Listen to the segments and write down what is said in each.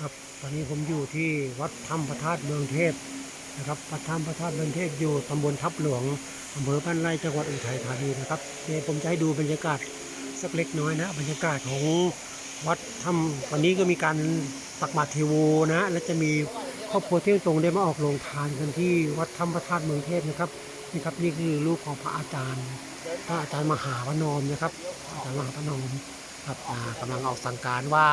ครับตอนนี้ผมอยู่ที่วัดถ้ำพระธาตุเมืองเทพนะครับวัดถ้ำพระธาตุเมืองเทพอยู่ตำบลทับหลวงอำเภอบ้านไร่จังหวัดอุทัยธานีนะครับเดี๋ยวผมจะให้ดูบรรยากาศสักเล็กน้อยนะ บรรยากาศของวัดถ้ำวันนี้ก็มีการตักบาตรเทโวนะและจะมีครอบครัวเที่ยงตรงได้มาออกโรงทานกันที่วัดถ้ำพระธาตุเมืองเทพนะครับนี่ครับนี่คือรูปของพระอาจารย์ พระอาจารย์มหาวนอมนะครับอาจารย์มหาวนอม ครับอ่ากำลังออกสั่งการว่า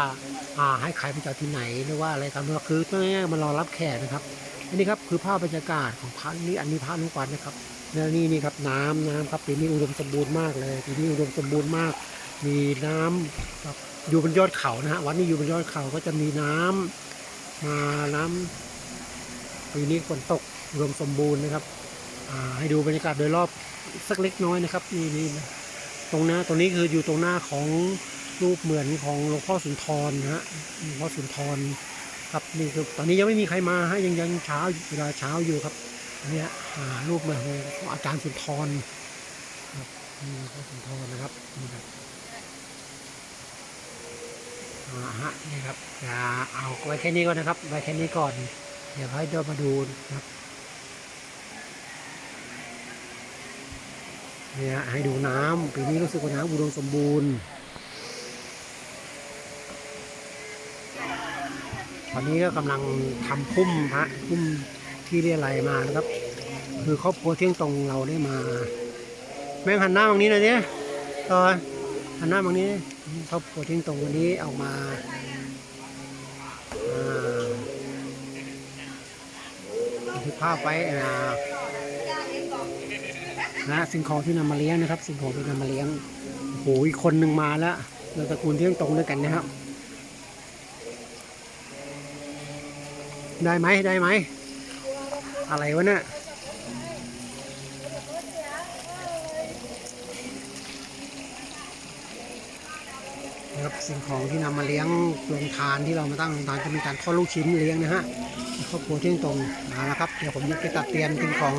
ให้ขายไปจากที่ไหนหรือว่าอะไรตามนี้คือตัวนี้มันรอรับแขกนะครับอันนี้ครับคือภาพบรรยากาศของพระนี่อันนี้พระนุกวันนะครับแล้วนี่นี่ครับน้ำน้ำครับปีนี้อุดมสมบูรณ์มากเลยปีนี้อุดมสมบูรณ์มาก มีน้ำครับอยู่บนยอดเขานะฮะวัดนี้อยู่บนยอดเขาก็จะมีน้ำมาน้ำปีนี้ฝนตกอุดมสมบูรณ์นะครับให้ดูบรรยากาศโดยรอบสักเล็กน้อยนะครับนี่นี่ตรงหน้าตรงนี้คืออยู่ตรงหน้าของ รูปเหมือนของหลวงพ่อสุนทรนะฮะหลวงพ่อสุนทรครับนี่คือตอนนี้ยังไม่มีใครมาฮะยังยังเช้าเวลาเช้าอยู่ครับอันเนี้ยอ่ารูปเหมือนของอาจารย์สุนทรครับนี่หลวงพ่อสุนทรนะครับนี่ครับอ่าฮะนี่ครับจะเอาไว้แค่นี้ก่อนนะครับไว้แค่นี้ก่อน เดี๋ยวให้เดินมาดูนะครับเนี่ยให้ดูน้ำปีนี้รู้สึกว่าน้ำอุดมสมบูรณ์ ตอนนี้ก็กำลังทำพุ่มพระพุ่มที่เรียอะไรมานะครับ คือครอบครัวเที่ยงตรงเราได้มา แม่งหันหน้าตรงนี้น่อยเนี่ยต่อหันหน้าตรงนี้ครอบครัวเที่ยงตรงวันนี้ออกมาอ่าบันทึกภาพไว้อ่านะสิ่งของที่นำมาเลี้ยงนะครับ สิ่งของที่นำมาเลี้ยงโอ้โหอีกคนหนึ่งมาแล้วเราตระกูลเที่ยงตรงด้วยกันนะครับ ได้ไหมได้ไหม อะไรวะเนี่ยนะครับสิ่งของที่นำมาเลี้ยงโรงทานที่เรามาตั้งโรงทานจะมีการทอดลูกชิ้นเลี้ยงนะฮะครอบครัวเที่ยงตรงมาแล้วครับเดี๋ยวผมจะไปตัดเตียนสิ่งของ